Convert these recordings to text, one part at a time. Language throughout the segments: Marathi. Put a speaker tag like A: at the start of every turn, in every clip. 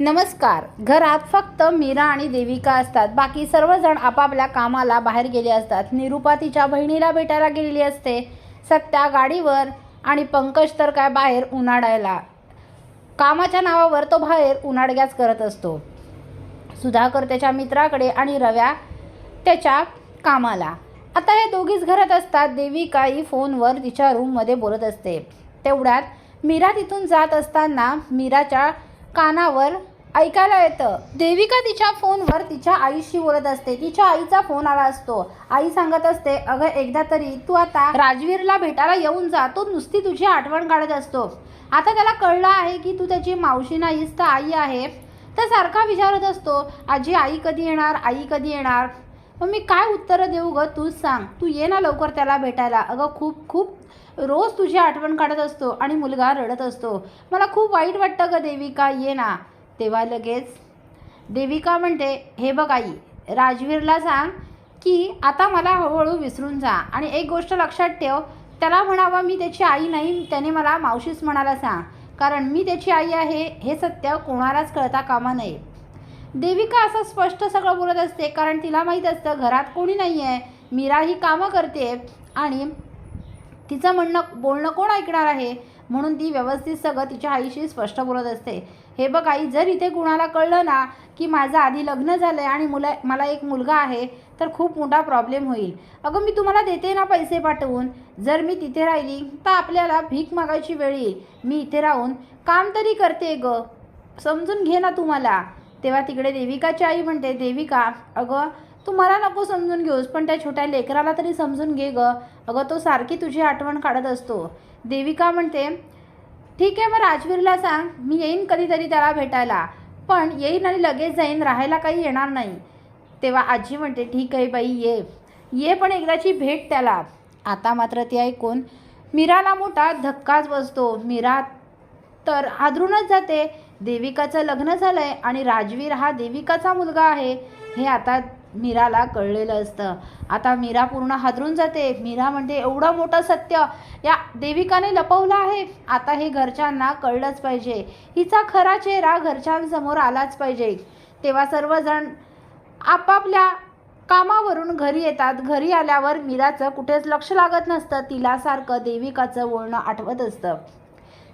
A: नमस्कार. घरात फक्त मीरा आणि देविका असतात. बाकी सर्वजण आपापल्या कामाला बाहेर गेले असतात. निरुपा तिच्या बहिणीला भेटायला गेलेली असते. सत्या गाडीवर आणि पंकज तर काय बाहेर उन्हाळायला. कामाच्या नावावर तो बाहेर उन्हाडग्याच करत असतो. सुधाकर त्याच्या मित्राकडे आणि रव्या त्याच्या कामाला. आता हे दोघीच घरात असतात. देविका ही फोनवर तिच्या रूममध्ये बोलत असते. तेवढ्यात मीरा तिथून जात असताना मीराच्या कानावर ऐकायला येतं. देविका तिच्या फोनवर तिच्या आईशी बोलत असते. तिच्या आईचा फोन आला असतो. आई सांगत असते अगं एकदा तरी तू आता राजवीरला भेटायला येऊन जा. तो नुसती तुझी आठवण काढत असतो. आता त्याला कळलं आहे की तू त्याची मावशी नाहीस तर आई आहे. तर सारखा विचारत असतो आजी आई कधी येणार? आई कधी येणार? मग मी काय उत्तरं देऊ गं? तूच सांग. तू ये ना लवकर त्याला भेटायला. अगं खूप खूप रोज तुझी आठवण काढत असतो आणि मुलगा रडत असतो. मला खूप वाईट वाटतं गं देविका. ये ना. तेव्हा लगेच देविका म्हणते हे बघ आई राजवीरला सांग की आता मला हळूहळू विसरून जा. आणि एक गोष्ट लक्षात ठेव त्याला म्हणावं मी त्याची आई नाही त्याने मला मावशीच म्हणायला सांग. कारण मी त्याची आई आहे हे सत्य कोणालाच कळता कामा नये. देविका असं स्पष्ट सगळं बोलत असते कारण तिला माहीत असतं घरात कोणी नाही आहे मीरा ही कामं करते आणि तिचं म्हणणं बोलणं कोण ऐकणार आहे? म्हणून ती व्यवस्थित सगळं तिच्या आईशी स्पष्ट बोलत असते. हे बघ आई जर इथे कुणाला कळलं ना की माझं आधी लग्न झालं आहे आणि मुला मला एक मुलगा आहे तर खूप मोठा प्रॉब्लेम होईल. अगं मी तुम्हाला देते ना पैसे पाठवून. जर मी तिथे राहिली तर आपल्याला भीक मागायची वेळ येईल. मी इथे राहून काम तरी करते ग. समजून घे ना तुम्हाला. तेव्हा तिकडे देविकाची आई म्हणते देविका अगं तू मला नको समजून घेऊस पण त्या छोट्या लेकराला तरी समजून घे ग. अगं तो सारखी तुझी आठवण काढत असतो. देविका म्हणते ठीक आहे मग राजवीरला सांग मी येईन कधीतरी त्याला भेटायला पण येईन आणि लगेच जाईन राहायला काही येणार नाही. तेव्हा आजी म्हणते ठीक आहे बाई ये. ये पण एकदाची भेट त्याला. आता मात्र ती ऐकून मीराला मोठा धक्काच बसतो. मीरा तर आदरूनच जाते. देविकाचं लग्न झालं आहे आणि राजवीर हा देविकाचा मुलगा आहे हे आता मीराला कळलेलं असतं. आता मीरा पूर्ण हादरून जाते. मीरा म्हणते एवढं मोठं सत्य. या देविकाने लपवलं आहे. आता हे घरच्यांना कळलंच पाहिजे. हिचा खरा चेहरा घरच्यांसमोर आलाच पाहिजे. तेव्हा सर्वजण आपापल्या कामावरून घरी येतात. घरी आल्यावर मीराचं कुठेच लक्ष लागत नसतं. तिला सारखं देविकाचं बोलणं आठवत असतं.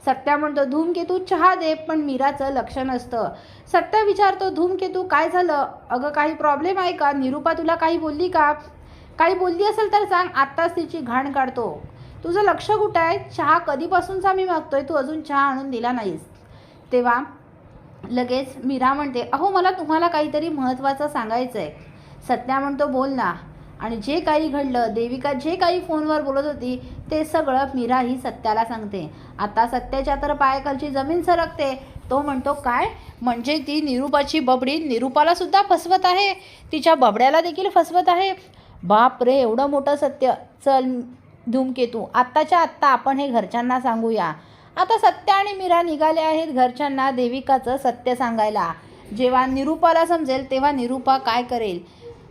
A: सत्या म्हणतो धूमकेतू चहा दे पण मीराचं लक्ष नसतं. सत्या विचारतो धूमकेतू काय झालं? अगं काही प्रॉब्लेम आहे का? निरुपा तुला काही बोलली का? काही बोलली असेल तर सांग आत्ताच तिची घाण काढतो. तुझं लक्ष कुठं आहे? चहा कधीपासूनचा मी मागतोय? तू अजून चहा आणून दिला नाहीस. तेव्हा लगेच मीरा म्हणते अहो मला तुम्हाला काहीतरी महत्त्वाचं सांगायचं आहे सत्या म्हणतो बोल ना. आणि जे काही घडलं देविका जे काही फोनवर बोलत होती ते सगळं मीरा ही सत्याला सांगते. आता सत्याच्या तर पायाखालची जमीन सरकते. तो म्हणतो काय? म्हणजे ती निरूपाची बबडी निरूपाला सुद्धा फसवत आहे? तिच्या बबड्याला देखील फसवत आहे? बाप रे एवढं मोठं सत्य. चल धूमकेतू. आत्ताच्या आत्ता आपण हे घरच्यांना सांगूया. आता सत्य आणि मीरा निघाले आहेत घरच्यांना देविकाचं सत्य सांगायला. जेव्हा निरूपाला समजेल तेव्हा निरूपा काय करेल?